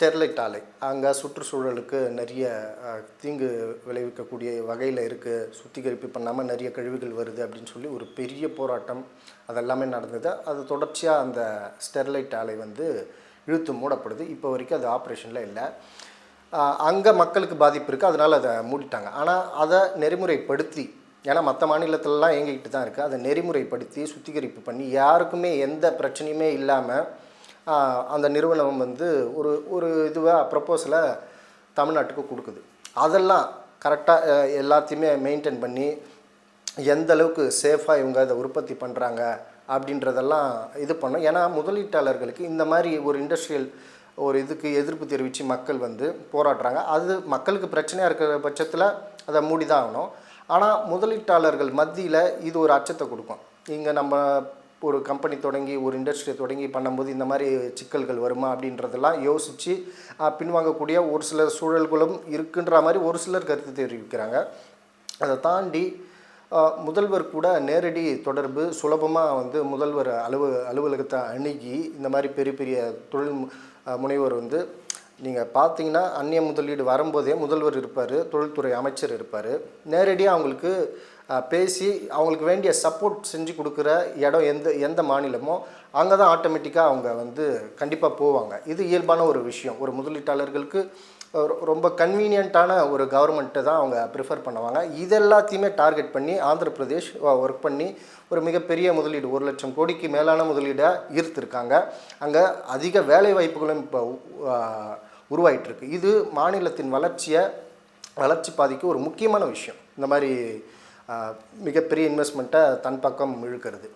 Sterlite ஆலை. அங்கே சுற்றுச்சூழலுக்கு நிறைய தீங்கு விளைவிக்கக்கூடிய வகையில் இருக்குது சுத்திகரிப்பு பண்ணாமல் நிறைய கழிவுகள் வருது அப்படின்னு சொல்லி ஒரு பெரிய போராட்டம் அதெல்லாமே நடந்தது. அது தொடர்ச்சியாக அந்த ஸ்டெர்லைட் ஆலை வந்து இழுத்து மூடப்படுது. இப்போ வரைக்கும் அது ஆப்ரேஷனில் இல்லை. அங்கே மக்களுக்கு பாதிப்பு இருக்குது அதனால் அதை மூடிட்டாங்க. ஆனால் அதை நெறிமுறைப்படுத்தி ஏன்னா மற்ற மாநிலத்திலலாம் இயங்கிக்கிட்டு தான் இருக்குது அதை நெறிமுறைப்படுத்தி சுத்திகரிப்பு பண்ணி யாருக்குமே எந்த பிரச்சனையுமே இல்லாமல் அந்த நிறுவனம் வந்து ஒரு ஒரு இதுவாக ப்ரப்போஸில் தமிழ்நாட்டுக்கு கொடுக்குது. அதெல்லாம் கரெக்டாக எல்லாத்தையுமே மெயின்டைன் பண்ணி எந்த அளவுக்கு சேஃபாக இவங்க அதை உற்பத்தி பண்ணுறாங்க அப்படின்றதெல்லாம் இது பண்ணும். ஏன்னா முதலீட்டாளர்களுக்கு இந்த மாதிரி ஒரு இண்டஸ்ட்ரியல் ஒரு இதுக்கு எதிர்ப்பு தெரிவித்து மக்கள் வந்து போராடுறாங்க. அது மக்களுக்கு பிரச்சனையாக இருக்கிற பட்சத்தில் அதை மூடி தான் ஆகணும். ஆனால் முதலீட்டாளர்கள் மத்தியில் இது ஒரு அச்சத்தை கொடுக்கும். இங்கே நம்ம ஒரு கம்பெனி தொடங்கி ஒரு இண்டஸ்ட்ரியை தொடங்கி பண்ணும்போது இந்த மாதிரி சிக்கல்கள் வருமா அப்படின்றதெல்லாம் யோசித்து பின்வாங்கக்கூடிய ஒரு சில சூழல்களும் இருக்குன்ற மாதிரி ஒரு சிலர் கருத்து தெரிவிக்கிறாங்க. அதை தாண்டி முதல்வர் கூட நேரடி தொடர்பு சுலபமாக வந்து முதல்வர் அலுவ அலுவலகத்தை அணுகி இந்த மாதிரி பெரிய பெரிய தொழில் முனைவர் வந்து நீங்கள் பார்த்தீங்கன்னா அந்நிய முதலீடு வரும்போதே முதல்வர் இருப்பார் தொழில்துறை அமைச்சர் இருப்பார். நேரடியாக அவங்களுக்கு பேசி அவங்களுக்கு வேண்டிய சப்போர்ட் செஞ்சு கொடுக்குற இடம் எந்த எந்த மாநிலமோ அங்கே தான் ஆட்டோமேட்டிக்காக அவங்க வந்து கண்டிப்பாக போவாங்க. இது இயல்பான ஒரு விஷயம். ஒரு முதலீட்டாளர்களுக்கு ரொம்ப கன்வீனியண்ட்டான ஒரு கவர்மெண்ட்டை தான் அவங்க ப்ரிஃபர் பண்ணுவாங்க. இது எல்லாத்தையுமே டார்கெட் பண்ணி ஆந்திர பிரதேஷ் ஒர்க் பண்ணி ஒரு மிகப்பெரிய முதலீடு ஒரு லட்சம் கோடிக்கு மேலான முதலீடை ஈர்த்திருக்காங்க. அங்கே அதிக வேலை வாய்ப்புகளும் இப்போ உருவாயிட்டுருக்கு. இது மாநிலத்தின் வளர்ச்சியை வளர்ச்சி பாதிக்கு ஒரு முக்கியமான விஷயம். இந்த மாதிரி மிகப்பெரிய இன்வெஸ்ட்மெண்ட்டை தன் பக்கம் இழுக்கிறது.